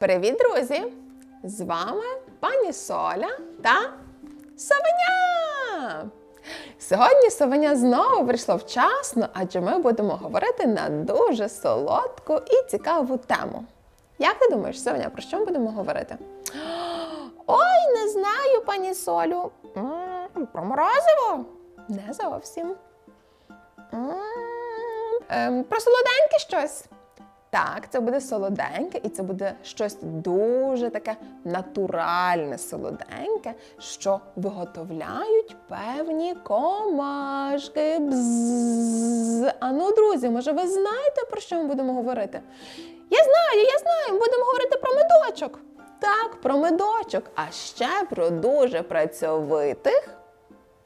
Привіт, друзі! З вами пані Соля та Совеня! Сьогодні Совеня знову прийшло вчасно, адже ми будемо говорити на дуже солодку і цікаву тему. Як ти думаєш, Совеня, про що ми будемо говорити? Ой, не знаю, пані Солю. М, Про морозиво? Не зовсім. М, ем, Про солоденьке щось. Так, це буде солоденьке, і це буде щось дуже таке натуральне солоденьке, що виготовляють певні комашки. Бззз. А ну, друзі, може, ви знаєте, про що ми будемо говорити? Я знаю, я знаю, ми будемо говорити про медочок. Так, про медочок, а ще про дуже працьовитих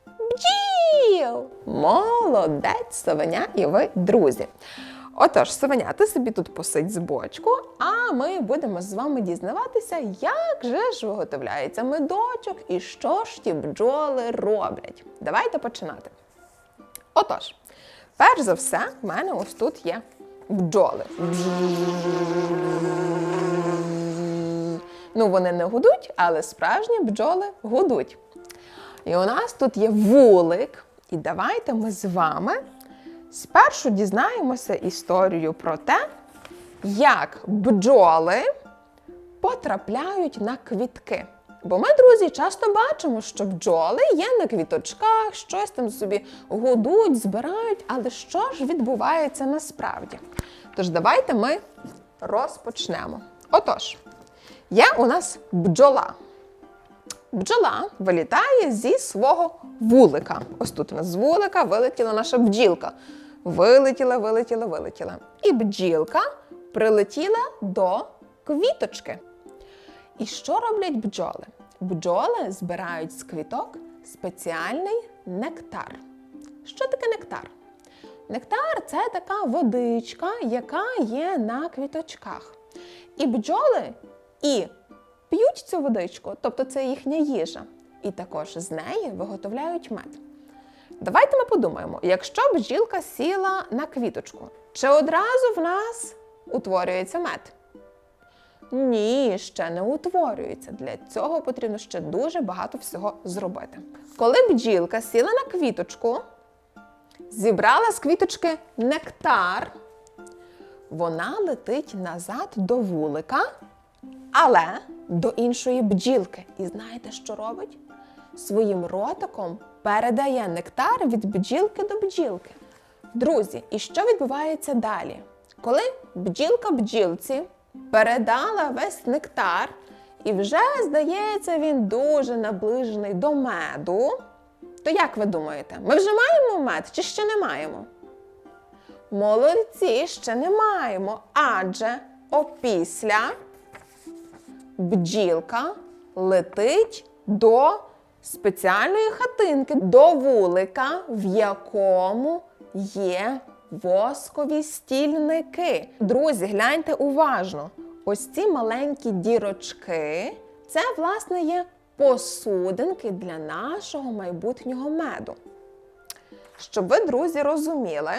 бджіл. Молодець, совеня і ви, друзі. Отож, совеня, ти собі тут посидь з бочку, а ми будемо з вами дізнаватися, як же ж виготовляється медочок і що ж ті бджоли роблять. Давайте починати. Отож, перш за все, в мене ось тут є бджоли. Ну, вони не гудуть, але справжні бджоли гудуть. І у нас тут є вулик. І давайте ми з вами спершу дізнаємося історію про те, як бджоли потрапляють на квітки. Бо ми, друзі, часто бачимо, що бджоли є на квіточках, щось там собі гудуть, збирають, але що ж відбувається насправді? Тож давайте ми розпочнемо. Отож, є у нас бджола. Бджола вилітає зі свого вулика. Ось тут у нас з вулика вилетіла наша бджілка. Вилетіла, вилетіла, вилетіла. І бджілка прилетіла до квіточки. І що роблять бджоли? Бджоли збирають з квіток спеціальний нектар. Що таке нектар? Нектар це така водичка, яка є на квіточках. І бджоли і п'ють цю водичку, тобто це їхня їжа, і також з неї виготовляють мед. Давайте ми подумаємо, якщо бджілка сіла на квіточку, чи одразу в нас утворюється мед? Ні, ще не утворюється. Для цього потрібно ще дуже багато всього зробити. Коли бджілка сіла на квіточку, зібрала з квіточки нектар, вона летить назад до вулика, але до іншої бджілки. І знаєте, що робить? Своїм ротиком передає нектар від бджілки до бджілки. Друзі, і що відбувається далі? Коли бджілка бджілці передала весь нектар, і вже, здається, він дуже наближений до меду, то як ви думаєте, ми вже маємо мед чи ще не маємо? Молодці, ще не маємо, адже опісля бджілка летить до спеціальної хатинки, до вулика, в якому є воскові стільники. Друзі, гляньте уважно. Ось ці маленькі дірочки це, власне, є посудинки для нашого майбутнього меду. Щоб ви, друзі, розуміли,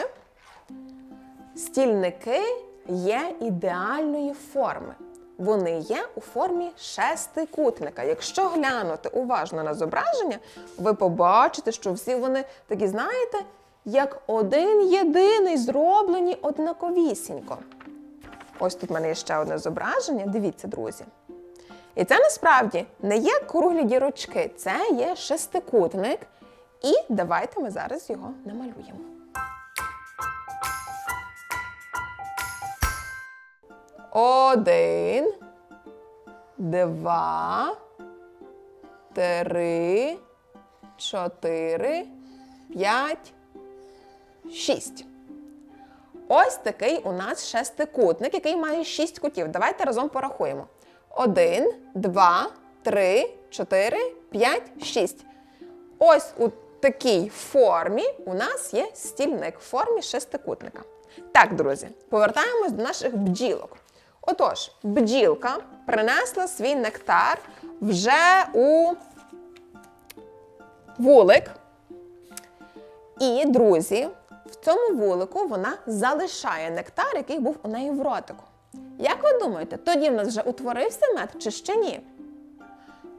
стільники є ідеальної форми. Вони є у формі шестикутника. Якщо глянути уважно на зображення, ви побачите, що всі вони такі, знаєте, як один єдиний, зроблені однаковісінько. Ось тут в мене є ще одне зображення. Дивіться, друзі. І це насправді не є круглі дірочки, це є шестикутник. І давайте ми зараз його намалюємо. Один, два, три, чотири, п'ять, шість. Ось такий у нас шестикутник, який має шість кутів. Давайте разом порахуємо. Один, два, три, чотири, п'ять, шість. Ось у такій формі у нас є стільник в формі шестикутника. Так, друзі, повертаємось до наших бджілок. Отож, бджілка принесла свій нектар вже у вулик. І, друзі, в цьому вулику вона залишає нектар, який був у неї в ротику. Як ви думаєте, тоді в нас вже утворився мед чи ще ні?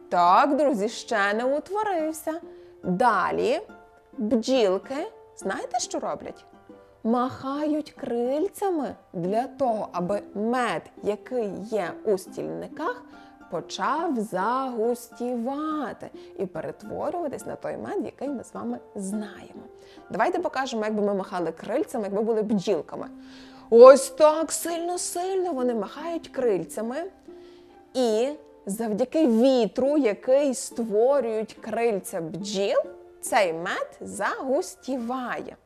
Так, друзі, ще не утворився. Далі бджілки, знаєте, що роблять? Махають крильцями для того, аби мед, який є у стільниках, почав загустівати і перетворюватись на той мед, який ми з вами знаємо. Давайте покажемо, як би ми махали крильцями, якби були бджілками. Ось так сильно-сильно вони махають крильцями. І завдяки вітру, який створюють крильця бджіл, цей мед загустіває.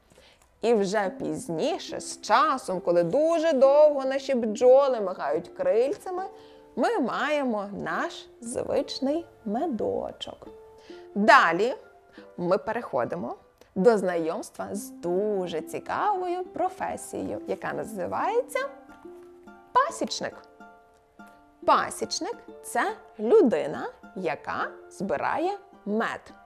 І вже пізніше, з часом, коли дуже довго наші бджоли махають крильцями, ми маємо наш звичний медочок. Далі ми переходимо до знайомства з дуже цікавою професією, яка називається пасічник. Пасічник це людина, яка збирає мед.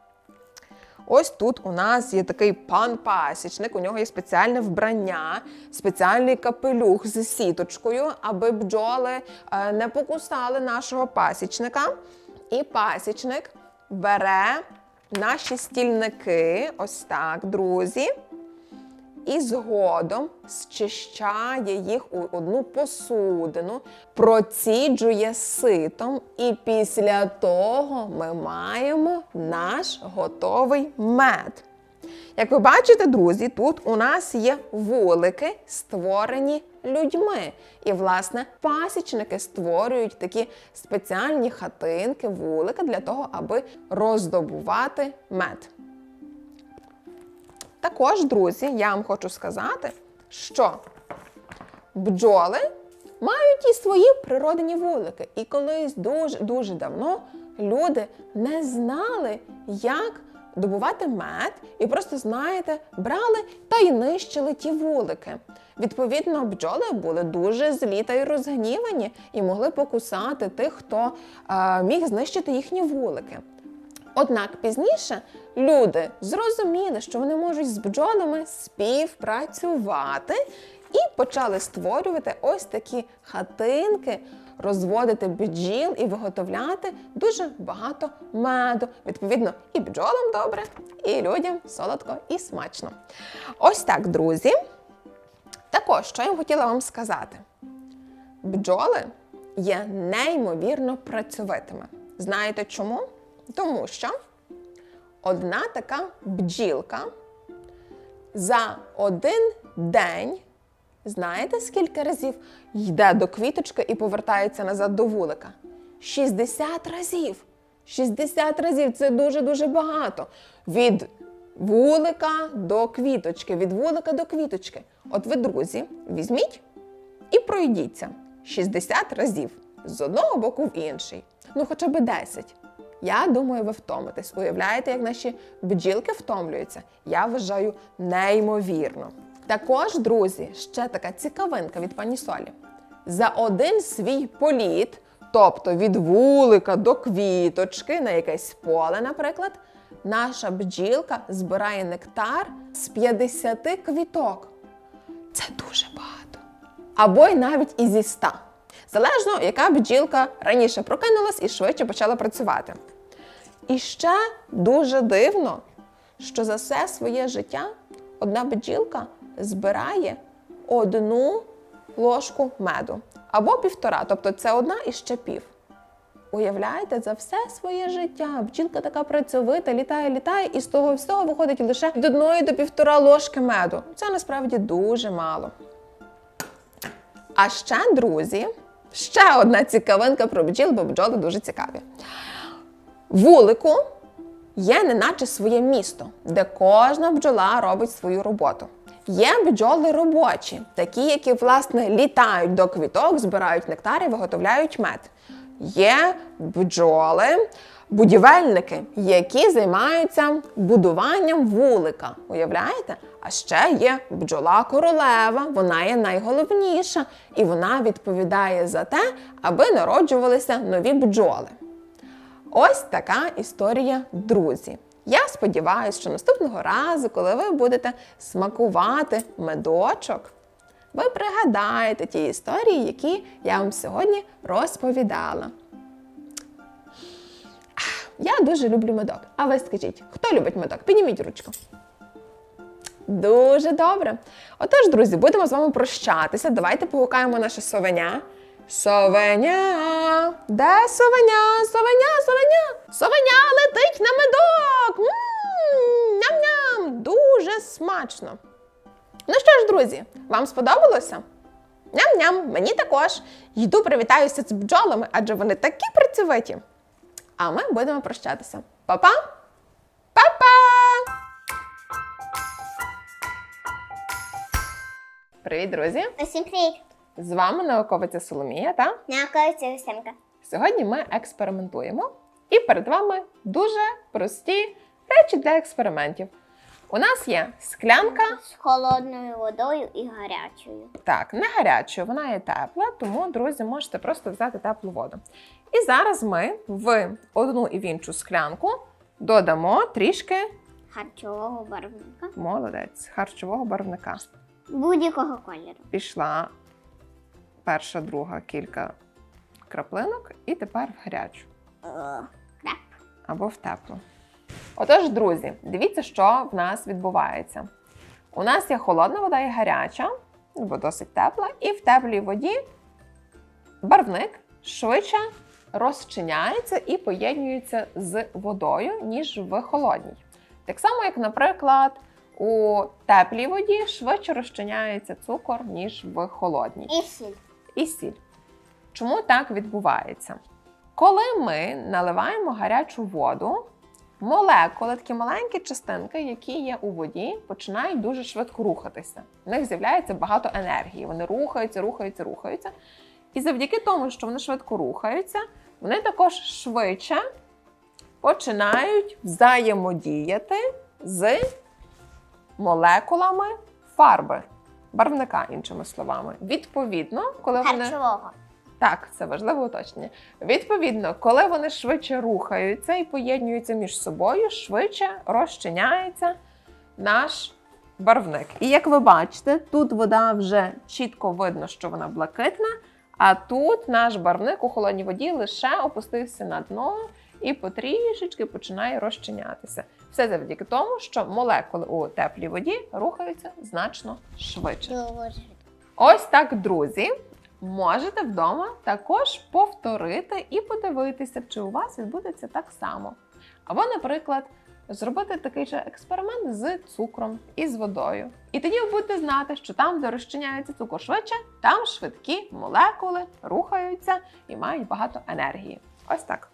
Ось тут у нас є такий пан пасічник, у нього є спеціальне вбрання, спеціальний капелюх з сіточкою, аби бджоли е, не покусали нашого пасічника. І пасічник бере наші стільники, ось так, друзі, і згодом зчищає їх у одну посудину, проціджує ситом, і після того ми маємо наш готовий мед. Як ви бачите, друзі, тут у нас є вулики, створені людьми. І, власне, пасічники створюють такі спеціальні хатинки, вулики для того, аби роздобувати мед. Також, друзі, я вам хочу сказати, що бджоли мають і свої природні вулики. І колись дуже-дуже давно люди не знали, як добувати мед, і просто, знаєте, брали та й нищили ті вулики. Відповідно, бджоли були дуже злі та й розгнівані і могли покусати тих, хто е, міг знищити їхні вулики. Однак пізніше люди зрозуміли, що вони можуть з бджолами співпрацювати і почали створювати ось такі хатинки, розводити бджіл і виготовляти дуже багато меду. Відповідно, і бджолам добре, і людям солодко і смачно. Ось так, друзі. Також, що я хотіла вам сказати: бджоли є неймовірно працьовитими. Знаєте чому? Тому що одна така бджілка за один день, знаєте, скільки разів йде до квіточки і повертається назад до вулика? 60 разів. 60 разів це дуже-дуже багато. Від вулика до квіточки, від вулика до квіточки. От ви, друзі, візьміть і пройдіться 60 разів з одного боку в інший. Ну, хоча б 10. Я думаю, ви втомитесь. Уявляєте, як наші бджілки втомлюються? Я вважаю неймовірно. Також, друзі, ще така цікавинка від пані Солі. За один свій політ, тобто від вулика до квіточки на якесь поле, наприклад, наша бджілка збирає нектар з 50 квіток. Це дуже багато. Або й навіть і зі 100. Залежно, яка бджілка раніше прокинулась і швидше почала працювати. І ще дуже дивно, що за все своє життя одна бджілка збирає одну ложку меду або півтора, тобто це одна і ще пів. Уявляєте, за все своє життя бджілка така працьовита, літає, літає, і з того всього виходить лише від одної до півтора ложки меду. Це насправді дуже мало. А ще, друзі, ще одна цікавинка про бджіл, бо бджоли дуже цікаві. Вулику є неначе своє місто, де кожна бджола робить свою роботу. Є бджоли робочі, такі, які власне літають до квіток, збирають нектар і виготовляють мед. Є бджоли, будівельники, які займаються будуванням вулика. Уявляєте? А ще є бджола королева, вона є найголовніша, і вона відповідає за те, аби народжувалися нові бджоли. Ось така історія, друзі. Я сподіваюся, що наступного разу, коли ви будете смакувати медочок, ви пригадаєте ті історії, які я вам сьогодні розповідала. Я дуже люблю медок. А ви скажіть, хто любить медок? Підніміть ручку. Дуже добре. Отож, друзі, будемо з вами прощатися. Давайте погукаємо наше совеня. Совеня! Де совеня? Совеня, совеня! Совеня летить на медок! М, Ням-ням! Дуже смачно. Ну що ж, друзі, вам сподобалося? Ням-ням, мені також. Йду привітаюся з бджолами, адже вони такі працьовиті. А ми будемо прощатися. Па-па! Па-па! Привіт, друзі! Усім привіт! З вами науковиця Соломія та Науковиця Устемка. сьогодні ми експериментуємо. І перед вами дуже прості речі для експериментів. У нас є склянка, З холодною водою і гарячою. так, не гарячою, вона є тепла, тому, друзі, можете просто взяти теплу воду. І зараз ми в одну і в іншу склянку додамо трішки Харчового барвника. молодець харчового барвника. Будь-якого кольору. Пішла перша, друга кілька краплинок, і тепер в гарячу. Або в теплу. Отож, друзі, дивіться, що в нас відбувається. У нас є холодна вода і гаряча, бо досить тепла, і в теплій воді барвник швидше розчиняється і поєднується з водою, ніж в холодній. Так само, як, наприклад, у теплій воді швидше розчиняється цукор, ніж в холодній І сіль. І сіль. Чому так відбувається? Коли ми наливаємо гарячу воду, молекули, такі маленькі частинки, які є у воді, починають дуже швидко рухатися. В них з'являється багато енергії. Вони рухаються, рухаються, рухаються. І завдяки тому, що вони швидко рухаються, вони також швидше починають взаємодіяти з молекулами фарби, барвника, іншими словами. Відповідно, коли вони Харчового. так, це важливе уточнення. Відповідно, коли вони швидше рухаються і поєднуються між собою, швидше розчиняється наш барвник. І як ви бачите, тут вода вже чітко видно, що вона блакитна, а тут наш барвник у холодній воді лише опустився на дно і потрішечки починає розчинятися. Все завдяки тому, що молекули у теплій воді рухаються значно швидше. Ось так, друзі. Можете вдома також повторити і подивитися, чи у вас відбудеться так само. Або, наприклад, зробити такий же експеримент з цукром і з водою. І тоді ви будете знати, що там, де розчиняється цукор швидше, там швидкі молекули рухаються і мають багато енергії. Ось так.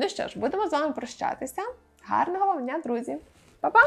Ну що ж, будемо з вами прощатися. Гарного вам дня, друзі! Па-па!